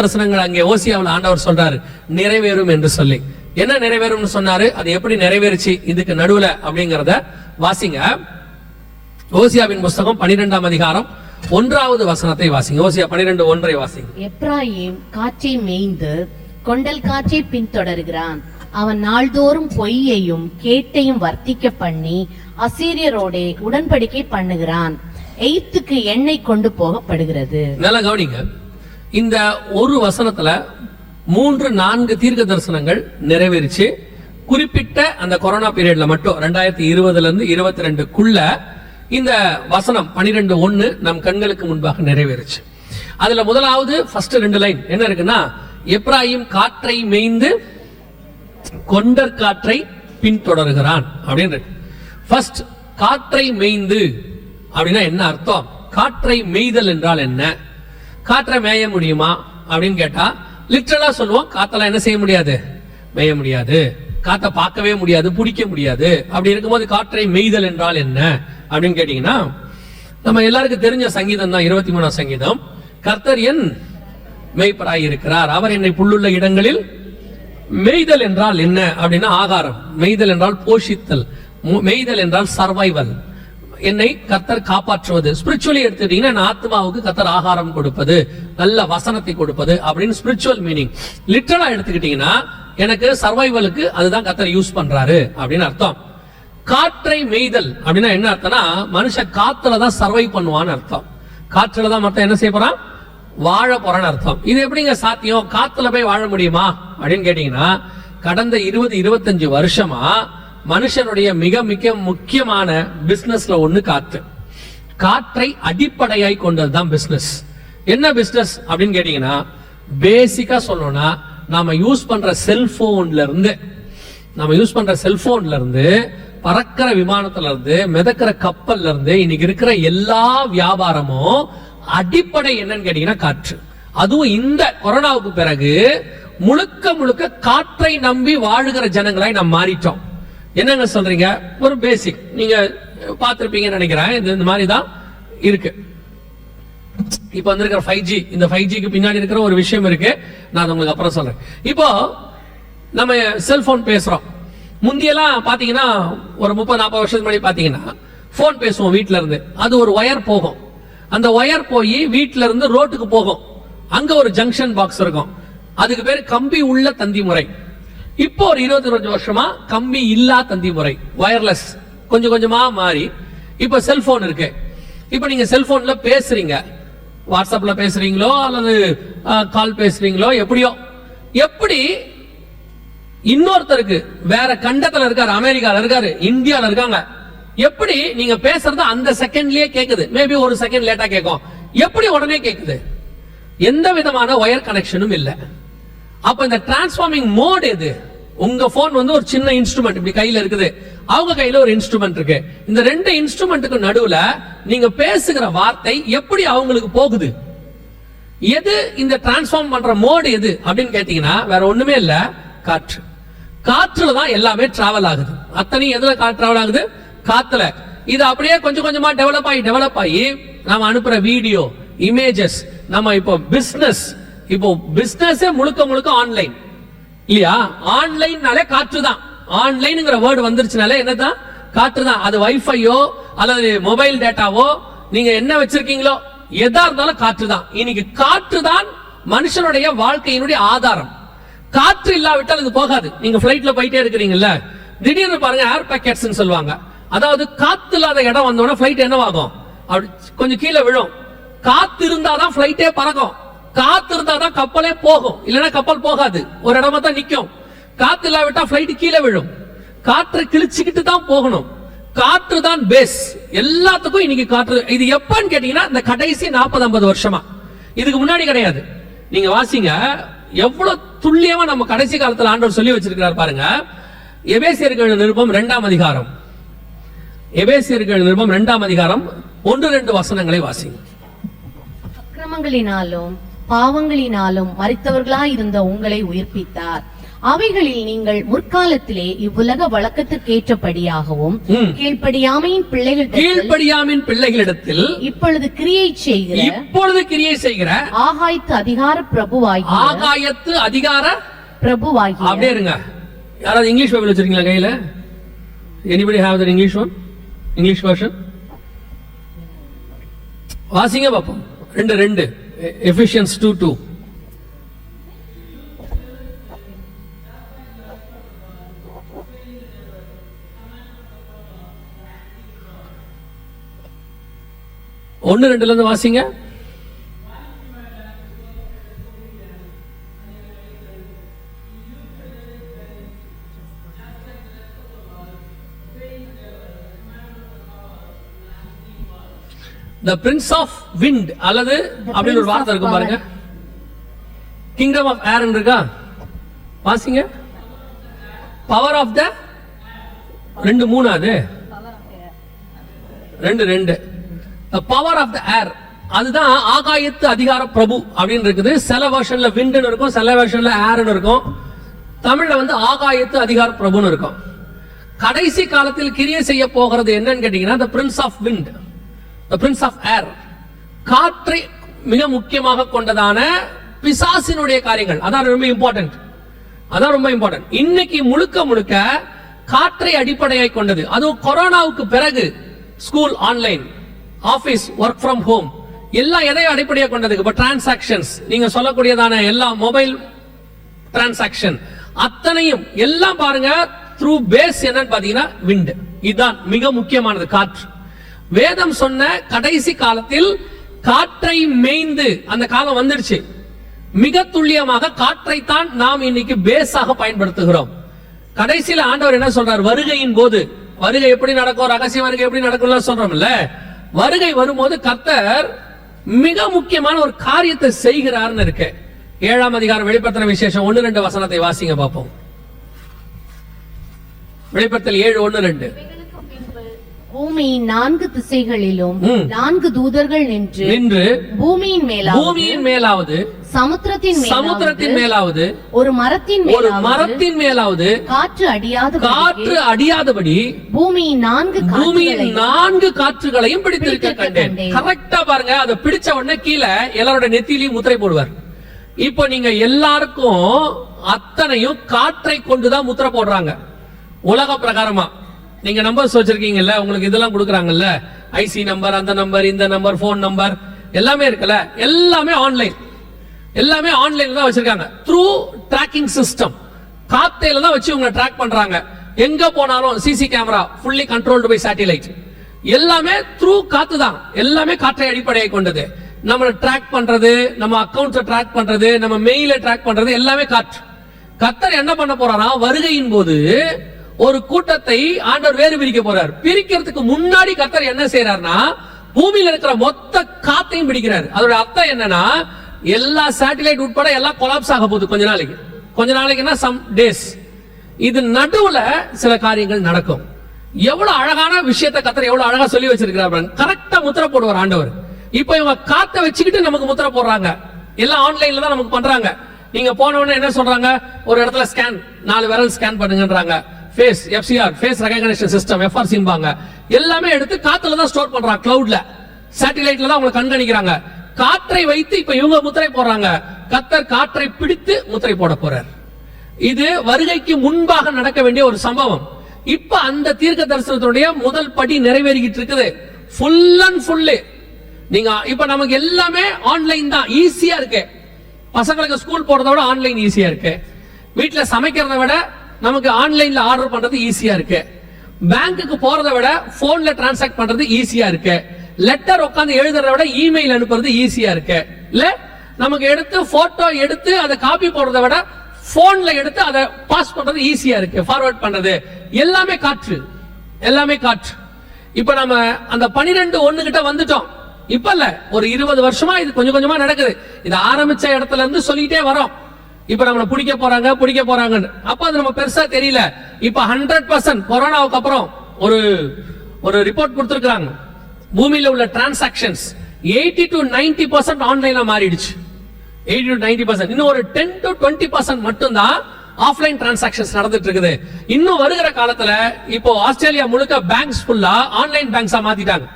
தரிசனங்கள் அங்கே ஓசியாவில் ஆண்டவர் சொல்றாரு நிறைவேறும் என்று சொல்லி. என்ன நிறைவேறும்னு சொன்னாரு? அது எப்படி நிறைவேறுச்சு? இதுக்கு நடுவுல அப்படிங்கறத வாசிங்க. ஓசியாவின் புஸ்தகம் பனிரெண்டாம் அதிகாரம் ஒன்றாவது வசனத்தை வாசிங்க. ஓசியா பனிரெண்டு ஒன்றை வாசிங்க. எப்ராயிம் காற்றை மேய்ந்து கொண்டல் காற்றை பின்தொடர்கிறான். அவன் நாள்தோறும் பொய்யையும் கேட்டையும் வர்த்திக்க பண்ணி அசீரியரோடே உடன்படிக்கை பண்ணுகிறான். எய்த்துக்கு எண்ணெய் கொண்டு போகப்படுகிறது. நல்லா கவனிங்க. இந்த ஒரு வசனத்துல மூன்று நான்கு தீர்க்க தரிசனங்கள் நிறைவேறிச்சு. குறிப்பிட்ட அந்த கொரோனா பீரியட்ல மட்டும் ரெண்டாயிரத்தி இருபதுல இருந்து இருபத்தி ரெண்டுக்குள்ள இந்த வசனம் பனிரெண்டு ஒன்னு நம் கண்களுக்கு முன்பாக நிறைவேறுச்சு. அதுல முதலாவது ஃபர்ஸ்ட் ரெண்டு லைன் என்ன இருக்குன்னா எப்ராஹிம் காற்றை மேய்ந்து கொண்டர் காற்றை பின்தொடர்கிறான். அப்படின்னு ஃபர்ஸ்ட் காற்றை மேய்ந்து. அப்படின்னா என்ன அர்த்தம்? காற்றை மெய்தல் என்றால் என்ன? காற்றை மேய முடியுமா அப்படின்னு கேட்டா லிட்ரலா சொல்லுவோம் காத்தெல்லாம் என்ன செய்ய முடியாது? மேய முடியாது. காத்தை பார்க்கவே முடியாது பிடிக்க முடியாது. அப்படி இருக்கும்போது காற்றை மெய்தல் என்றால் என்ன? அப்படின்னு கேட்டீங்கன்னா நம்ம எல்லாருக்கும் தெரிஞ்ச சங்கீதம் தான் இருபத்தி மூணாம் சங்கீதம். கர்த்தர் என் மெய்ப்பராய் இருக்கிறார். அவர் என்னை புல்லுள்ள இடங்களில் மெய்தல் என்றால் என்ன? அப்படின்னா ஆகாரம். மெய்தல் என்றால் போஷித்தல். மெய்தல் என்றால் சர்வைவல் என்னை கத்தர் காப்பாற்றுவது. ஸ்பிரிச்சுவலி எடுத்துட்டீங்கன்னா என் ஆத்மாவுக்கு கத்தர் ஆகாரம் கொடுப்பது நல்ல வசனத்தை கொடுப்பது அப்படின்னு ஸ்பிரிச்சுவல் மீனிங் லிட்டரலா எடுத்துக்கிட்டீங்கன்னா எனக்கு சர்வைவலுக்கு அதுதான் கத்தர் யூஸ் பண்றாரு அப்படின்னு அர்த்தம். காற்றை மெய்தல் அப்படின்னா என்ன அர்த்தம்னா மனுஷன் காத்துல தான் சர்வை பண்ணுவான்னு அர்த்தம். காற்றுல தான் மத்த என்ன செய்ய போறான்? வாழ போறான்னு அர்த்தம். இது எப்படிங்க சாத்தியம்? காத்துல போய் வாழ முடியுமா? அப்படின்னு கேட்டீங்கன்னா கடந்த இருபது இருபத்தஞ்சு வருஷமா மனுஷனுடைய மிக மிக முக்கியமான பிசினஸ்ல ஒண்ணு காத்து. காற்றை அடிப்படையாய் கொண்டதுதான் பிசினஸ் என்ன பிசினஸ் அப்படின்னு கேட்டீங்கன்னா பேசிக்கா சொல்லணும்னா நாம யூஸ் பண்ற செல்போன்ல இருந்து நம்ம யூஸ் பண்ற செல்போன்ல இருந்து பறக்கிற விமானத்துல இருந்து மிதக்கிற கப்பல்ல இருந்து இன்னைக்கு இருக்கிற எல்லா வியாபாரமும் அடிப்படை என்னன்னு கேட்டீங்கன்னா காற்று. அதுவும் இந்த கொரோனாவுக்கு பிறகு முழுக்க முழுக்க காற்றை நம்பி வாழுகிற ஜனங்களாய் நாம் மாறிட்டோம். என்னங்க சொல்றீங்க? ஒரு பேசிக் நீங்க பார்த்துருப்பீங்கன்னு நினைக்கிறேன். இது இந்த மாதிரி தான் இருக்கு. இப்போ வந்திருக்கிற ஃபைவ் ஜி இந்த ஃபைவ் ஜிக்கு பின்னாடி இருக்கிற ஒரு விஷயம் இருக்கு. நான் அதை உங்களுக்கு அப்புறம் சொல்றேன். இப்போ நம்ம செல்போன் பேசுறோம். முந்தியெல்லாம் பார்த்தீங்கன்னா ஒரு முப்பது நாற்பது வருஷத்துக்கு முன்னாடி பார்த்தீங்கன்னா ஃபோன் பேசுவோம் வீட்டில இருந்து. அது ஒரு ஒயர் போகும். அந்த ஒயர் போய் வீட்டில இருந்து ரோட்டுக்கு போகும். அங்க ஒரு ஜங்ஷன் பாக்ஸ் இருக்கும். அதுக்கு பேர் கம்பி உள்ள தந்தி முறை. இப்போ ஒரு இருபத்தி ரெண்டு வருஷமா கம்பி இல்லா தந்தி முறை வயர்லெஸ் கொஞ்சம் கொஞ்சமா மாறி. இப்போ செல்போன் இருக்கு. இப்போ நீங்க செல்போன்ல பேசுறீங்க. வாட்ஸ்அப்ல பேசுறீங்களோ அல்லது கால் பேசுறீங்களோ எப்படியோ. எப்படி இன்னொருத்தருக்கு வேற கண்டத்துல இருக்காரு அமெரிக்கால இருக்காரு இந்தியால இருக்காங்க. எப்படி நீங்க பேசுறது அந்த செகண்ட்லயே கேக்குது. மேபி ஒரு செகண்ட் லேட்டா கேட்கும் எப்படி உடனே கேக்குது? எந்த விதமான ஒயர் கனெக்ஷனும் இல்ல. அப்ப இந்த டிரான்ஸ்ஃபார்மிங் மோட் எது? உங்க போன் வந்து ஒரு சின்ன இன்ஸ்ட்ருமெண்ட் இப்படி கையில இருக்குது. அவங்க கையில ஒரு இன்ஸ்ட்ருமெண்ட் இருக்கு. இந்த ரெண்டு இன்ஸ்ட்ருமெண்ட்டுக்கு நடுவுல நீங்க பேசுகிற வார்த்தை எப்படி அவங்களுக்கு போகுது? எது இந்த டிரான்ஸ்ஃபார்ம் பண்ற மோடு எது? அப்படின்னு கேட்டீங்கன்னா வேற ஒண்ணுமே இல்ல காற்று. காற்றுல தான் எல்லாமே டிராவல் ஆகுது. அத்தனை எதுல டிராவல் ஆகுது? காத்துல. இது அப்படியே கொஞ்சம் கொஞ்சமா டெவலப் ஆகி டெவலப் ஆகி நாம அனுப்புற வீடியோ இமேஜஸ் நம்ம இப்போ பிசினஸ் இப்போ பிசினஸ் முழுக்க முழுக்க ஆன்லைன் இல்லையா? ஆன்லைன்னாலே காற்று தான். ஆன்லைன்ங்கிற வேர்டு வந்துருச்சுனாலே என்னதான்? காற்று தான். அது வைஃபையோ அல்லது மொபைல் டேட்டாவோ நீங்க என்ன வச்சிருக்கீங்களோ எதா இருந்தாலும் காற்று தான். இன்னைக்கு காற்று தான் மனுஷனுடைய வாழ்க்கையினுடைய ஆதாரம். காற்று இல்லாவிட்டால் இது போகாது. நீங்க பிளைட்ல போயிட்டே இருக்கிறீங்கல்ல. திடீர்னு பாருங்க ஏர் பேக்கெட்ஸ் சொல்லுவாங்க. அதாவது காத்து இல்லாத இடம் வந்தோடனே பிளைட் என்னவாகும்? அப்படி கொஞ்சம் கீழே விழும். காத்து இருந்தாதான் பிளைட்டே பறக்கும். காத்து இருந்தாதான் கப்பலே போகும். இல்லைன்னா கப்பல் போகாது. ஒரு இடமா தான் நிக்கும். காத்து இல்லாவிட்டா ஃப்ளைட் கீழே விழும். காற்று கிழிச்சுக்கிட்டு தான் போகணும். காற்று தான் பேஸ் எல்லாத்துக்கும் இன்னைக்கு காற்று. இது எப்பன்னு கேட்டீங்கன்னா இந்த கடைசி நாற்பது ஐம்பது வருஷமா. இதுக்கு முன்னாடி கிடையாது. நீங்க வாசிங்க. எவ்வளவு துல்லியமா நம்ம கடைசி காலத்துல ஆண்டவர் சொல்லி வச்சிருக்கிறார் பாருங்க. எபேசியர்கள் நிருபம் ரெண்டாம் அதிகாரம். எபேசியர்கள் நிருபம் ரெண்டாம் அதிகாரம். ஒன்று ரெண்டு வசனங்களை வாசிங்க. அக்கிரமங்களினாலும் பாவங்களினாலும் மறித்தவர்களாய் இருந்த உங்களை உயிர்ப்பித்தார். அவைகளில் நீங்கள் முற்காலத்திலே இவ்வுலக வழக்கத்திற்கேற்றபடியாகவும். கீழ்ப்படியாமையின் பிள்ளைகள் கீழ்ப்படியாமின் பிள்ளைகளிடத்தில் இப்பொழுது கிரியை செய்கிற இப்பொழுது கிரியை செய்கிற ஆகாய்த்து அதிகார பிரபுவாகிய ஆகாயத்து அதிகார பிரபுவாகிய. அப்படியே இருங்க. யாராவது இங்கிலீஷ் பைபிள் வச்சிருக்கீங்களா கையில? Anybody have that English one English version வாசிங்க பாப்போம். ரெண்டு ரெண்டு. எஃபிஷியன்ஸ் டூ டூ ஒன்னு ரெண்டுல இருந்து வாசிங்க. த பிரின்ஸ் ஆஃப் விண்ட் அல்லது அப்படின்னு ஒரு வார்த்தை இருக்கும். பாருங்க. கிங்டம் ஆஃப் ஏரன் இருக்கா? வாசிங்க. பவர் ஆஃப் த ரெண்டு மூணு அது. ரெண்டு ரெண்டு. பவர் ஆஃப் த ஏர் அதுதான் ஆகாயத்து அதிகார பிரபு அப்படின்னு இருக்குது. சில வெர்ஷன்ல விண்டுன்னு இருக்கும் சில வெர்ஷன்ல ஏர்னு இருக்கும். தமிழ்ல வந்து ஆகாயத்து அதிகார பிரபுன்னு இருக்கும். கடைசி காலத்தில் கிரியை செய்ய போகிறது என்னன்னு கேட்டீங்கன்னா the prince of wind prince of air காற்றை மிக முக்கியமாக கொண்டதான பிசாசினுடைய காரியங்கள். அதான் ரொம்ப இம்பார்ட்டன்ட் அதான் ரொம்ப இம்பார்ட்டன்ட் இன்னைக்கு முழுக்க முழுக்க காற்றை அடிப்படையாக கொண்டது. அதுவும் கொரோனாவுக்கு பிறகு school online office work from home எல்லாம் எதையும் அடிப்படையாக கொண்டது இப்போ டிரான்சாக்ஷன்ஸ் நீங்கள் சொல்லக்கூடியதான எல்லா மொபைல் டிரான்சாக்ஷன் அத்தனையும் எல்லாம் பாருங்க த்ரூ பேஸ் என்னன்னு பார்த்தீங்கன்னா விண்டு இதுதான் மிக முக்கியமானது காற்று. வேதம் சொன்ன கடைசி காலத்தில் காற்றை மேய்ந்து அந்த காலம் வந்துடுச்சு. மிக துல்லியமாக காற்றைத்தான் நாம் இன்னைக்கு பேஸாக பயன்படுத்துகிறோம். கடைசியில ஆண்டவர் என்ன சொல்றார்? வருகையின் போது. வருகை எப்படி நடக்கும்? ரகசிய வருகை எப்படி நடக்கும் சொல்றோம்ல? வருகை வரும்போது கர்த்தர் மிக முக்கியமான ஒரு காரியத்தை செய்கிறார்னு இருக்கு. ஏழாம் அதிகாரம் வெளிப்படுத்தின விசேஷம் ஒன்னு ரெண்டு வசனத்தை வாசிங்க பார்ப்போம். வெளிப்படுத்தல் ஏழு ஒன்னு ரெண்டு. பூமியின் நான்கு திசைகளிலும். நான்கு தூதர்கள் நின்று நின்று பூமியின் மேலாவது பூமியின் மேலாவது சமுத்திரத்தின் சமுத்திரத்தின் மேலாவது ஒரு மரத்தின் ஒரு மரத்தின் மேலாவது காற்று அடியாத காற்று அடியாதபடி பூமியின் நான்கு பூமியின் காற்றுகளையும் நான்கு காற்றுகளையும் பிடித்திருக்க கண்டேன். கரெக்டா பாருங்க அதை பிடிச்ச உடனே கீழே எல்லாரோட நெத்திலையும் முத்திரை போடுவார் இப்போ நீங்க எல்லாருக்கும் அத்தனையும் காற்றை கொண்டுதான் முத்திரை போடுறாங்க உலக பிரகாரமா நீங்க நம்பர்ஸ் வச்சிருக்கீங்கல்ல உங்களுக்கு இதெல்லாம் கொடுக்குறாங்கல்ல? ஐசி நம்பர் அந்த நம்பர் இந்த நம்பர் ஃபோன் நம்பர் எல்லாமே இருக்குல்ல? எல்லாமே ஆன்லைன் எல்லாமே ஆன்லைன்ல தான் வச்சிருக்காங்க. த்ரூ ட்ராக்கிங் சிஸ்டம் காத்தையில தான் வச்சு உங்களை ட்ராக் பண்றாங்க. எங்க போனாலும் CC camera fully controlled by satellite எல்லாமே த்ரூ காத்து தான். எல்லாமே காற்றை அடிப்படையை கொண்டது. நம்மளை ட்ராக் பண்றது நம்ம அக்கௌண்ட்ஸை ட்ராக் பண்றது நம்ம மெயிலை ட்ராக் பண்றது எல்லாமே காற்று. கத்தர் என்ன பண்ண போறாரா வருகையின் போது ஒரு கூட்டத்தை ஆண்டவர் வேறு பிரிக்க போறார். பிரிக்கிறதுக்கு முன்னாடி கத்தர் என்ன செய்யறாருன்னா பூமியில இருக்கிற மொத்த காத்தையும் பிடிக்கிறார். அதோட அர்த்தம் என்னன்னா எல்லா சேட்டலைட் உட்பட எல்லாம் கொலாப்ஸ் ஆக போகுது கொஞ்ச நாளைக்கு. கொஞ்ச நாளைக்குன்னா சம் டேஸ் இது நடுவுல சில காரியங்கள் நடக்கும். எவ்வளவு அழகான விஷயத்தை கத்தர் எவ்வளவு அழகா சொல்லி வச்சிருக்கிறார் கரெக்டா முத்திரை போடுவார் ஆண்டவர். இப்போ இவங்க காத்த வச்சுக்கிட்டு நமக்கு முத்திரை போடுறாங்க. எல்லாம் ஆன்லைன்ல தான் நமக்கு பண்றாங்க. நீங்க போன உடனே என்ன சொல்றாங்க? ஒரு இடத்துல ஸ்கேன் நாலு விரல் scan பண்ணுங்கன்றாங்க. Face FCR face recognition system எஃப்ஆர்சிம்பாங்க எல்லாமே எடுத்து காத்துல தான் ஸ்டோர் பண்றாங்க கிளவுட்ல சேட்டிலைட்ல தான் அவங்களை கண்காணிக்கிறாங்க. காற்றை வைத்து இப்ப இவங்க முத்திரை போடுறாங்க. கத்தர் காற்றை பிடித்து முத்திரை போட போறார். இது வருகைக்கு முன்பாக நடக்க வேண்டிய ஒரு சம்பவம். இப்ப அந்த தீர்க்க தரிசனத்தினுடைய முதல் படி நிறைவேறிக்கிட்டு இருக்குது. ஃபுல் அண்ட் ஃபுல்லு நீங்க இப்ப நமக்கு எல்லாமே ஆன்லைன் தான் ஈஸியா இருக்கு. பசங்களுக்கு ஸ்கூல் போறத விட ஆன்லைன் ஈஸியா இருக்கு. வீட்டில் சமைக்கிறத விட நமக்கு ஆன்லைன்ல ஆர்டர் பண்றது ஈஸியா இருக்கு. பேங்க்குக்கு போறதை விட போன்ல டிரான்சாக்ட் பண்றது ஈஸியா இருக்கு. லெட்டர் உட்காந்து எழுதுறத விட இமெயில் அனுப்புறது ஈஸியா இருக்கு. இல்ல நமக்கு எடுத்து போட்டோ எடுத்து அதை காப்பி போடுறத விட போன்ல எடுத்து அதை பாஸ் பண்றது ஈஸியா இருக்கு. ஃபார்வர்ட் பண்றது. எல்லாமே காற்று. எல்லாமே காற்று. இப்ப நம்ம அந்த பனிரெண்டு ஒண்ணு கிட்ட வந்துட்டோம். இப்ப இல்ல ஒரு இருபது வருஷமா இது கொஞ்சம் கொஞ்சமா நடக்குது. இது ஆரம்பிச்ச இடத்துல இருந்து சொல்லிட்டே வரோம். இப்ப நம்மளை பிடிக்க போறாங்க பிடிக்க போறாங்கன்னு. அப்ப அது நம்ம பெருசா தெரியல. இப்ப ஹண்ட்ரட் பர்சன்ட் கொரோனாவுக்கு அப்புறம் ஒரு ஒரு ரிப்போர்ட் கொடுத்துருக்காங்க பூமியில உள்ள transactions eighty to ninety percent ஆன்லைன்ல மாறிடுச்சு. எயிட்டி டு நைன்டி பர்சன்ட் இன்னும் ஒரு டென் டு டுவெண்ட்டி பர்சன்ட் மட்டும்தான் ஆஃப்லைன் டிரான்சாக்ஷன்ஸ் நடந்துட்டு இருக்குது. இன்னும் வருகிற காலத்துல இப்போ ஆஸ்திரேலியா முழுக்க பேங்க்ஸ் ஃபுல்லா ஆன்லைன் பேங்க்ஸா மாத்திட்டாங்க.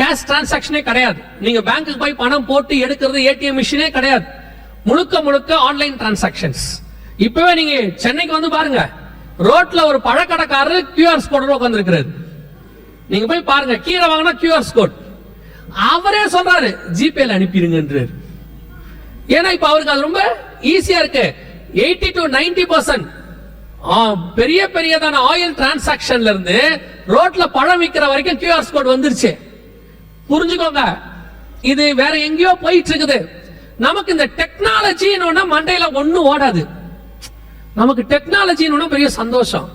கேஷ் டிரான்சாக்ஷனே கிடையாது. நீங்க பேங்க்குக்கு போய் பணம் போட்டு எடுக்கிறது ஏடிஎம் மிஷினே கிடையாது. முழுக்க முழுக்க ஆன்லைன் டிரான்சாக்ஷன்ஸ் இப்பவே நீங்க சென்னைக்கு வந்து பாருங்க. ரோட்ல ஒரு பழக்கடைக்காரர் கியூஆர் கோடோட உட்காந்துருக்கிறது நீங்க போய் பாருங்க கீரை வாங்கினா கியூஆர் கோட் அவரே சொல்றாரு ஜிபேல அனுப்பிடுங்கன்றாரு. ஏன்னா இப்ப அவருக்கு அது ரொம்ப ஈஸியா இருக்கு. எயிட்டி டு நைன்டி பர்சன்ட் பெரிய பெரியதான ஆயில் டிரான்சாக்ஷன்ல இருந்து ரோட்ல பழம் விற்கிற வரைக்கும் கியூஆர் கோட் வந்துருச்சு. புரிஞ்சுக்கோங்க. இது வேற எங்கேயோ போயிட்டு இருக்குது. நமக்கு இந்த டெக்னாலஜின்னு மண்டையில ஒன்றும் ஓடாது. நமக்கு டெக்னாலஜின்னு பெரிய சந்தோஷம்.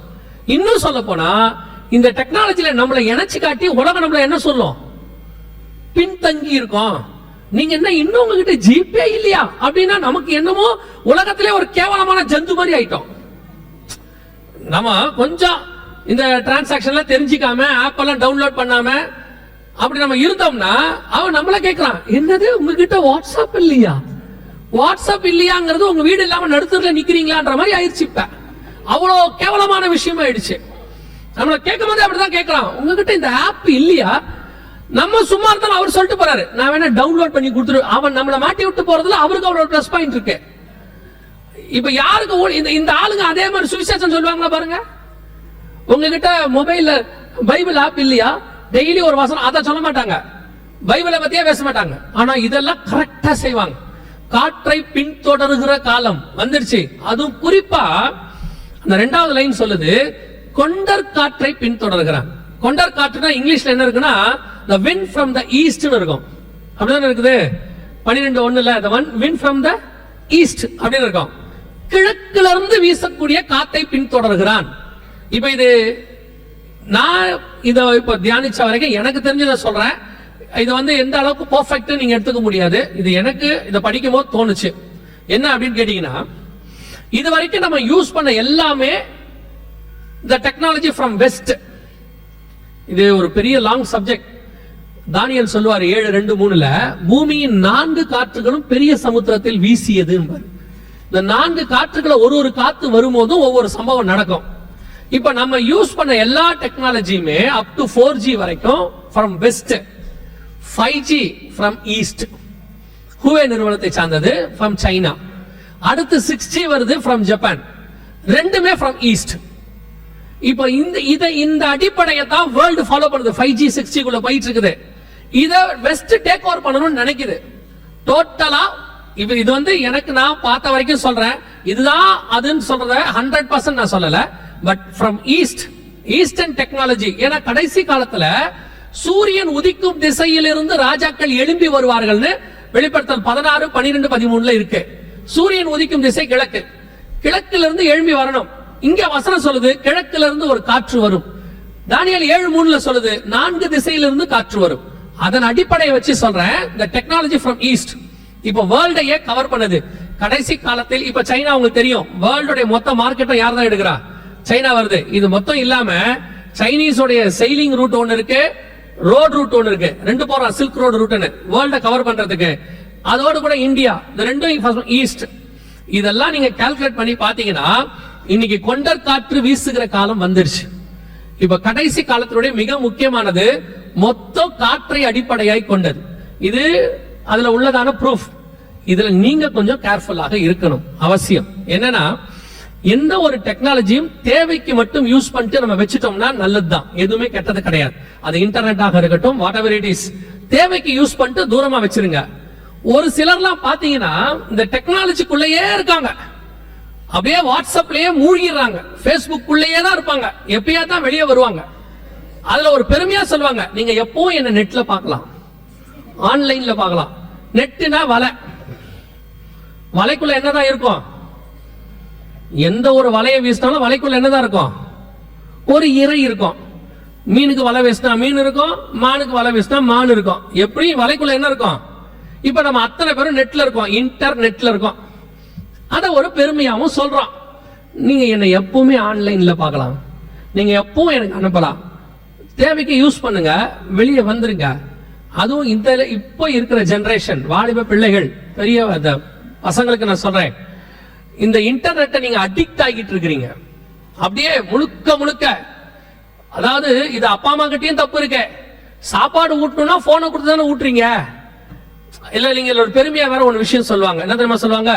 இன்னும் சொல்ல போனா இந்த டெக்னாலஜியில நம்மளை இணைச்சு காட்டி உலகம் நம்மள என்ன சொல்லும்? பின்தங்கி இருக்கோம். நீங்க என்ன இன்னும் உங்ககிட்ட ஜிபே இல்லையா? அப்படின்னா நமக்கு என்னமோ உலகத்திலே ஒரு கேவலமான ஜந்து மாதிரி ஆயிட்டோம். நம்ம கொஞ்சம் இந்த டிரான்சாக்ஷன்ல தெரிஞ்சுக்காம ஆப் எல்லாம் டவுன்லோட் பண்ணாம அப்படி நம்ம இருந்தோம்னா அவன் நம்மள கேக்குறான் என்னது உங்ககிட்ட வாட்ஸ்அப் இல்லையா? வாட்ஸ்அப் இல்லையாங்கிறது உங்க வீடு இல்லாம நடுத்தர்ல நிக்கிறீங்களான்ற மாதிரி ஆயிடுச்சு இப்ப. அவ்வளோ கேவலமான விஷயம் ஆயிடுச்சு. நம்மள கேட்கும் போதே அப்படிதான் கேட்கலாம் உங்ககிட்ட இந்த ஆப் இல்லையா? நம்ம சும்மா இருந்தாலும் அவர் சொல்லிட்டு போறாரு. நான் வேணா டவுன்லோட் பண்ணி கொடுத்துரு அவன் நம்மள மாட்டி விட்டு போறதுல அவருக்கு அவரோட ப்ளஸ் பாயிண்ட் இருக்கு. இப்ப யாருக்கு இந்த இந்த ஆளுங்க அதே மாதிரி சுவிசேஷம் சொல்லுவாங்களா பாருங்க. உங்ககிட்ட மொபைல்ல பைபிள் ஆப் இல்லையா? டெய்லி ஒரு வசனம் அதை சொல்ல மாட்டாங்க. பைபிளை பத்தியே பேச மாட்டாங்க. ஆனா இதெல்லாம் கரெக்டா செய்வாங்க. காற்றை பின்தொடர்கிற காலம் வந்துருச்சு அதுவும் குறிப்பா அந்த ரெண்டாவது லைன் சொல்லுது கொண்டர் காற்றை பின்தொடர்கிறான். கொண்டர் காற்றுனா இங்கிலீஷ்ல என்ன இருக்குன்னா த வின் ஃப்ரம் த ஈஸ்ட்னு இருக்கும். அப்படிதானே இருக்குது? பன்னிரெண்டு ஒண்ணுல the one win from the east அப்படின்னு இருக்கும். கிழக்குல இருந்து வீசக்கூடிய காத்தை பின்தொடர்கிறான். இப்ப இது நான் இதை இப்போ தியானிச்ச வரைக்கும் எனக்கு தெரிஞ்சதை சொல்றேன். இது வந்து எந்த அளவுக்கு பர்ஃபெக்ட் நீங்க எடுத்துக்க முடியாது. இது எனக்கு இதை படிக்கும் போது தோணுச்சு. என்ன அப்படின்னு கேட்டீங்கன்னா இது வரைக்கும் நம்ம யூஸ் பண்ண எல்லாமே இந்த டெக்னாலஜி ஃப்ரம் வெஸ்ட் இது ஒரு பெரிய லாங் சப்ஜெக்ட் தானியல் சொல்லுவார் ஏழு ரெண்டு மூணுல பூமியின் நான்கு காற்றுகளும் பெரிய சமுத்திரத்தில் வீசியது இந்த நான்கு காற்றுகளை ஒரு ஒரு காத்து வரும்போதும் ஒவ்வொரு சம்பவம் நடக்கும். இப்ப நம்ம யூஸ் பண்ண எல்லா டெக்னாலஜியுமே அப் டு ஃபோர் ஜி வரைக்கும் from west five G from east Huawei நிறுவனத்தை சார்ந்தது ஃப்ரம் சைனா அடுத்து சிக்ஸ் ஜி வருது ஃப்ரம் ஜப்பான் ரெண்டுமே ஃப்ரம் ஈஸ்ட் இப்போ இந்த இதை இந்த அடிப்படையை தான் வேர்ல்டு ஃபாலோ பண்ணுது. ஃபைவ் ஜி சிக்ஸ் குள்ள போயிட்டு இருக்குது. இதை வெஸ்ட் டேக் ஓவர் பண்ணணும்னு நினைக்குது. டோட்டலா இப்ப இது வந்து எனக்கு நான் பார்த்த வரைக்கும் சொல்றேன். இதுதான் அதுன்னு சொல்றத ஹண்ட்ரட் பர்சன்ட் நான் சொல்லலை. But from east eastern technology ஏன்னா கடைசி காலத்துல சூரியன் உதிக்கும் திசையிலிருந்து ராஜாக்கள் எழும்பி வருவார்கள்னு வெளிப்படுத்தல் பதினாறு பனிரெண்டு பதிமூணுல இருக்கு. சூரியன் உதிக்கும் திசை கிழக்கு. கிழக்குல இருந்து எழும்பி வரணும். இங்க வசனம் சொல்லுது கிழக்குல இருந்து ஒரு காற்று வரும். தானியல் ஏழு மூணுல சொல்லுது நான்கு திசையிலிருந்து காற்று வரும். அதன் அடிப்படையை வச்சு சொல்றேன் இந்த டெக்னாலஜி ஃப்ரம் ஈஸ்ட் இப்ப வேர்ல்டையே கவர் பண்ணுது? கடைசி காலத்தில் இப்ப சைனா உங்களுக்கு தெரியும் வேர்ல்டுடைய மொத்த மார்க்கெட்டை யார் தான் எடுக்கிறா? சைனா வருது. இது மொத்தம் இல்லாம சைனீஸோடைய செயலிங் ரூட் ஒன்னு இருக்கு ரோட் ரூட் ஒன்னு இருக்கு. ரெண்டு போறோம் சில்க் ரோடு ரூட்னு வேர்ல்ட கவர் பண்றதுக்கு. அதோடு கூட இந்தியா. இந்த ரெண்டும் ஈஸ்ட் இதெல்லாம் நீங்க கால்குலேட் பண்ணி பாத்தீங்கன்னா இன்னைக்கு கொண்டர் காற்று வீசுகிற காலம் வந்துருச்சு. இப்ப கடைசி காலத்தினுடைய மிக முக்கியமானது மொத்த காற்றை அடிப்படையாய் கொண்டது. இது அதுல உள்ளதான ப்ரூஃப் இதுல நீங்க கொஞ்சம் கேர்ஃபுல்லாக இருக்கணும். அவசியம். என்னன்னா எந்த ஒரு டெக்னாலஜியும் தேவைக்கு மட்டும் யூஸ் பண்ணிட்டு நம்ம வச்சுட்டோம்னா நல்லது தான் எதுவுமே கெட்டது கிடையாது. அது இன்டர்நெட்டாக இருக்கட்டும் வாட் எவர் இட் இஸ் தேவைக்கு யூஸ் பண்ணிட்டு தூரமா வச்சிருங்க. ஒரு சிலர்லாம் பாத்தீங்கன்னா இந்த டெக்னாலஜிக்குள்ளேயே இருக்காங்க. அப்படியே வாட்ஸ்அப்லயே மூழ்கிடுறாங்க. ஃபேஸ்புக்குள்ளேயே தான் இருப்பாங்க. எப்பயா தான் வெளியே வருவாங்க. அதுல ஒரு பெருமையா சொல்லுவாங்க நீங்க எப்பவும் என்ன நெட்ல பார்க்கலாம். ஆன்லைன்ல பார்க்கலாம். நெட்டுனா வலை. வலைக்குள்ள என்னதான் இருக்கும்? எந்த ஒரு வலையை வீசினாலும் வலைக்குள்ள என்னதான் இருக்கும்? ஒரு இறை இருக்கும். மீனுக்கு வலை வீசினா மீன் இருக்கும் மானுக்கு வலை வீசினா மான் இருக்கும். எப்படி? வலைக்குள்ள என்ன இருக்கும்? இப்ப நம்ம அத்தனை பேரும் நெட்ல இருக்கோம். இன்டர்நெட்ல இருக்கோம். அத ஒரு பெருமையாகவும் சொல்றோம். நீங்க என்னை எப்பவுமே ஆன்லைன்ல பார்க்கலாம். நீங்க எப்பவும் எனக்கு அனுப்பலாம். தேவைக்கு யூஸ் பண்ணுங்க. வெளியே வந்துருங்க. அதுவும் இந்த இப்போ இருக்கிற ஜென்ரேஷன் வாலிப பிள்ளைகள் பெரிய அந்த பசங்களுக்கு நான் சொல்றேன். இந்த இன்டர்நெட்டை நீங்க அடிக்ட் ஆகிட்டு இருக்கிறீங்க. அப்படியே முழுக்க முழுக்க. அதாவது இது அப்பா அம்மா கிட்டயும் தப்பு இருக்கு. சாப்பாடு ஊட்டணும்னா போனை கொடுத்து தானே ஊட்டுறீங்க. இல்ல நீங்க ஒரு பெருமையா வேற ஒரு விஷயம் சொல்லுவாங்க. என்ன தெரியுமா சொல்லுவாங்க?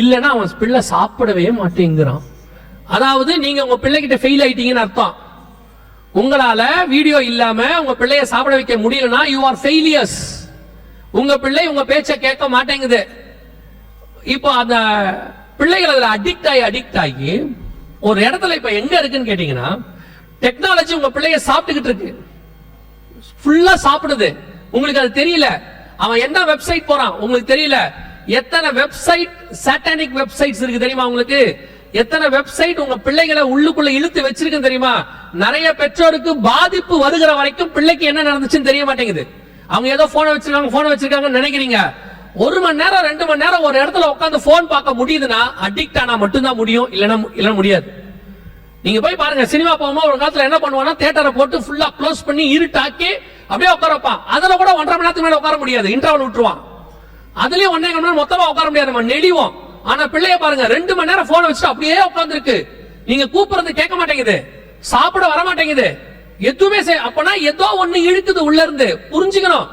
இல்லைன்னா அவன் பிள்ளை சாப்பிடவே மாட்டேங்கிறான். அதாவது நீங்க உங்க பிள்ளைகிட்ட ஃபெயில் ஆயிட்டீங்கன்னு அர்த்தம். உங்களால வீடியோ இல்லாம உங்க பிள்ளைய சாப்பிட வைக்க முடியலன்னா யூ ஆர் ஃபெயிலியர்ஸ் உங்க பிள்ளை உங்க பேச்சை கேட்க மாட்டேங்குது. இப்போ அந்த பிள்ளைகள் அதுல அடிக்ட் ஆகி அடிக்ட் ஆகி ஒரு இடத்துல இப்ப எங்க இருக்குன்னு கேட்டீங்கன்னா டெக்னாலஜி உங்க பிள்ளைய சாப்பிட்டுக்கிட்டு இருக்கு. ஃபுல்லா சாப்பிடுது. உங்களுக்கு அது தெரியல. அவன் என்ன வெப்சைட் போறான்? உங்களுக்கு தெரியல. எத்தனை வெப்சைட் சாட்டானிக் வெப்சைட்ஸ் இருக்கு தெரியுமா உங்களுக்கு? எத்தனை வெப்சைட் உங்க பிள்ளைகளை உள்ளுக்குள்ள இழுத்து வச்சிருக்கு தெரியுமா? நிறைய பெற்றோருக்கு பாதிப்பு வருகிற வரைக்கும் பிள்ளைக்கு என்ன நடந்துச்சுன்னு தெரிய மாட்டேங்குது. அவங்க ஏதோ போனை வச்சிருக்காங்க போனை வச்சிருக்காங்கன்னு நினைக்கிறீங்க. ஒரு மணி நேரம் ரெண்டு மணி நேரம் ஒரு இடத்துல உட்காந்து போன் பார்க்க முடியுதுன்னா அடிக்ட் ஆனா மட்டும்தான் முடியும் இல்லைன்னா இல்லைன்னா முடியாது. நீங்க போய் பாருங்க சினிமா போகும்போது ஒரு காலத்துல என்ன பண்ணுவானா தேட்டரை போட்டு ஃபுல்லா க்ளோஸ் பண்ணி இருட்டாக்கி அப்படியே உட்கார வைப்பான் அதுல கூட ஒன்றரை மணி நேரத்துக்கு மேல உட்கார முடியாது இன்டர்வல் விட்டுருவான். அதுலயும் ஒன்னே மணி நேரம் மொத்தமா உட்கார முடியாது நம்ம நெளிவோம். ஆனா பிள்ளைய பாருங்க ரெண்டு மணி நேரம் போன் வச்சுட்டு அப்படியே உட்காந்துருக்கு நீங்க கூப்பிடுறது கேட்க மாட்டேங்குது சாப்பிட வர மாட்டேங்குது. எதுவுமே அப்பனா ஏதோ ஒண்ணு இழுக்குது உள்ள இருந்து புரிஞ்சுக்கணும்.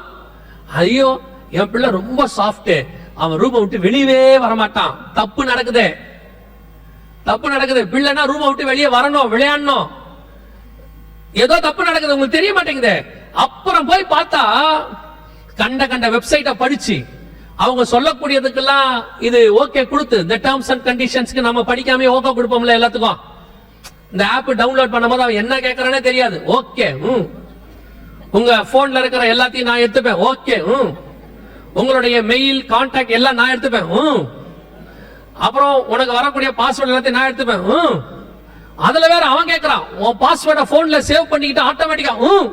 ஐயோ என் பிள்ளை ரொம்ப சாஃப்ட் அவன் ரூமை விட்டு வெளியவே வரமாட்டான். தப்பு நடக்குது. தப்பு நடக்குது. பிள்ளைனா ரூமை விட்டு வெளியே வரணும் விளையாடணும். ஏதோ தப்பு நடக்குது. உங்களுக்கு தெரிய மாட்டேங்குது. அப்புறம் போய் பார்த்தா கண்ட கண்ட வெப்சைட்டை படிச்சு அவங்க சொல்லக்கூடியதுக்கெல்லாம் இது ஓகே கொடுத்து இந்த டேர்ம்ஸ் அண்ட் கண்டிஷன்ஸ்க்கு நம்ம படிக்காம ஓகே கொடுப்போம்ல எல்லாத்துக்கும். இந்த ஆப் டவுன்லோட் பண்ணும்போது அவன் என்ன கேட்கறானே தெரியாது. ஓகே ம். உங்க போன்ல இருக்கிற எல்லாத்தையும் நான் எடுத்துப்பேன். ஓகே ம். உங்களுடைய மெயில் கான்டாக்ட் எல்லாம் நான் எடுத்துப்பேன். ம் அப்புறம் உனக்கு வரக்கூடிய பாஸ்வேர்ட் எல்லாத்தையும் நான் எடுத்துப்பேன். அதுல வேற அவன் கேக்குறான். உன் பாஸ்வேர்டை போன்ல சேவ் பண்ணிக்கிட்டு ஆட்டோமேட்டிக்கா ம்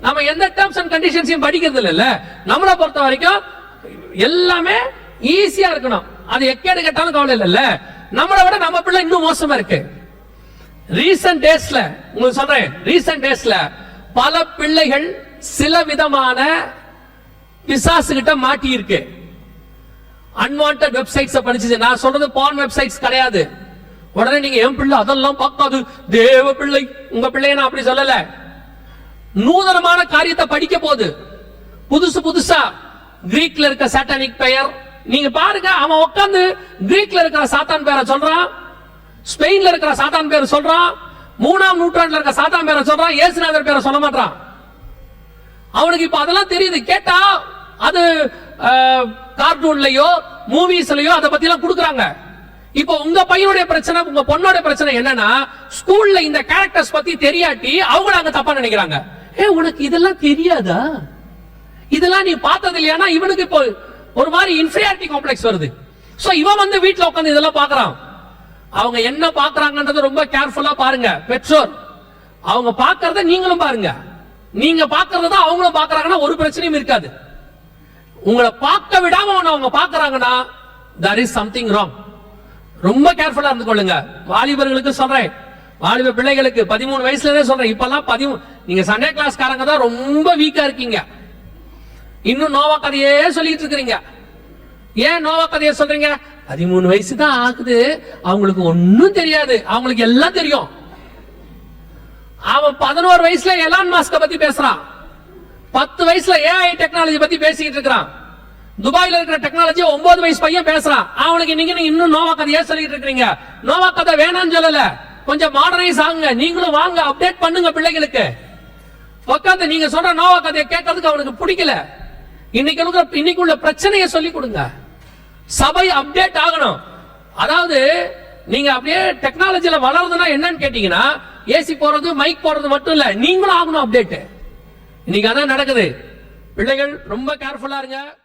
நம்ம எந்த டேர்ம்ஸ் அண்ட் கண்டிஷன்ஸையும் படிக்கிறது இல்லைல்ல. நம்மளை பொறுத்த வரைக்கும் எல்லாமே ஈஸியா இருக்கணும். அது எக்கேடு கேட்டாலும் கவலை இல்லைல்ல. நம்மளை விட நம்ம பிள்ளை இன்னும் மோசமா இருக்கு. ரீசன்ட் டேஸ்ல உங்களுக்கு சொல்றேன். ரீசன்ட் டேஸ்ல பல பிள்ளைகள் சில விதமான பிசாசு கிட்ட மாட்டி இருக்கு அன்வான்ட் வெப்சைட்ஸ் படிச்சு நான் சொல்றது பான் வெப்சைட்ஸ் கிடையாது. உடனே நீங்க என் பிள்ளை அதெல்லாம் பார்க்காது. தேவ பிள்ளை உங்க பிள்ளைய நான் அப்படி சொல்லல. நூதனமான காரியத்தை படிக்க போகுது. புதுசு புதுசா கிரீக்ல இருக்க சாட்டானிக் பெயர். நீங்க பாருங்க அவன் உட்காந்து கிரீக்ல இருக்கிற சாத்தான் பேரை சொல்றான். ஸ்பெயின்ல இருக்கிற சாத்தான் பேரை சொல்றான். மூணாம் நூற்றாண்டுல இருக்க சாத்தான் பேரை சொல்றான். ஏசுநாதர் பேரை சொல்ல மாட்டான். அவனுக்கு இப்ப அதெல்லாம் தெரியுது. கேட்டா அது கார்ட்டூன்லயோ மூவிஸ்லயோ அதை பத்தி எல்லாம் கொடுக்குறாங்க. இப்போ உங்க பையனுடைய பிரச்சனை உங்க பொண்ணோட பிரச்சனை என்னன்னா ஸ்கூல்ல இந்த கேரக்டர்ஸ் பத்தி தெரியாட்டி அவங்க அங்க தப்பா நினைக்கிறாங்க. ஏ உனக்கு இதெல்லாம் தெரியாதா? இதெல்லாம் நீ பார்த்தது இல்லையானா? இவனுக்கு இப்போ ஒரு மாதிரி இன்ஃபீரியாரிட்டி காம்ப்ளெக்ஸ் வருது. ஸோ இவன் வந்து வீட்டில் உட்காந்து இதெல்லாம் பார்க்கறான் அவங்க என்ன பார்க்கறாங்கன்றது ரொம்ப கேர்ஃபுல்லாக பாருங்க. பெற்றோர் அவங்க பார்க்கறத நீங்களும் பாருங்க. நீங்க பார்க்கறத தான் அவங்களும் பார்க்கறாங்கன்னா ஒரு பிரச்சனையும் இருக்காது. உங்களை பார்க்க விடாம அவங்க பார்க்கறாங்கன்னா தர் இஸ் சம்திங் ராங் ரொம்ப கேர்ஃபுல்லா இருந்து கொள்ளுங்க வாலிபர்களுக்கு சொல்றேன். வாலிப பிள்ளைகளுக்கு பதிமூணு வயசுல சொல்றேன். இப்பெல்லாம் பதிமூணு நீங்க சண்டே கிளாஸ்காரங்க தான் ரொம்ப வீக்கா இருக்கீங்க. இன்னும் நோவா கதையே சொல்லிட்டு இருக்கிறீங்க ஏன் நோவா கதையை சொல்றீங்க? பதிமூணு வயசு தான் ஆகுது. அவங்களுக்கு ஒன்னும் தெரியாது. அவங்களுக்கு எல்லாம் தெரியும். அவன் பதினோரு வயசுல எலான் மாஸ்க பத்தி பேசுறான். பத்து வயசுல ஏஐ டெக்னாலஜி பத்தி பேசிக்கிட்டு இருக்கிறான். துபாயில இருக்கிற டெக்னாலஜி ஒன்பது வயசு பையன் பேசுறான். அவனுக்கு நீங்க நீங்க இன்னும் நோவா கதையே சொல்லிட்டு இருக்கீங்க நோவா கதை வேணாம்னு சொல்லல. கொஞ்சம் மாடர்னைஸ் ஆகுங்க. நீங்களும் வாங்க அப்டேட் பண்ணுங்க பிள்ளைகளுக்கு. உட்காந்து நீங்க சொல்ற நோவா கதையை கேட்கறதுக்கு அவனுக்கு பிடிக்கல. இன்னைக்கு இருக்கிற இன்னைக்கு உள்ள பிரச்சனையை சொல்லி கொடுங்க. சபை அப்டேட் ஆகணும். அதாவது நீங்க அப்படியே டெக்னாலஜில வளருதுன்னா என்னன்னு கேட்டீங்கன்னா ஏசி போறது மைக் போடுறது மட்டும் இல்ல. நீங்களும் ஆகணும் அப்டேட் இன்னைக்கு அதான் நடக்குது. பிள்ளைகள் ரொம்ப கேர்ஃபுல்லா இருங்க.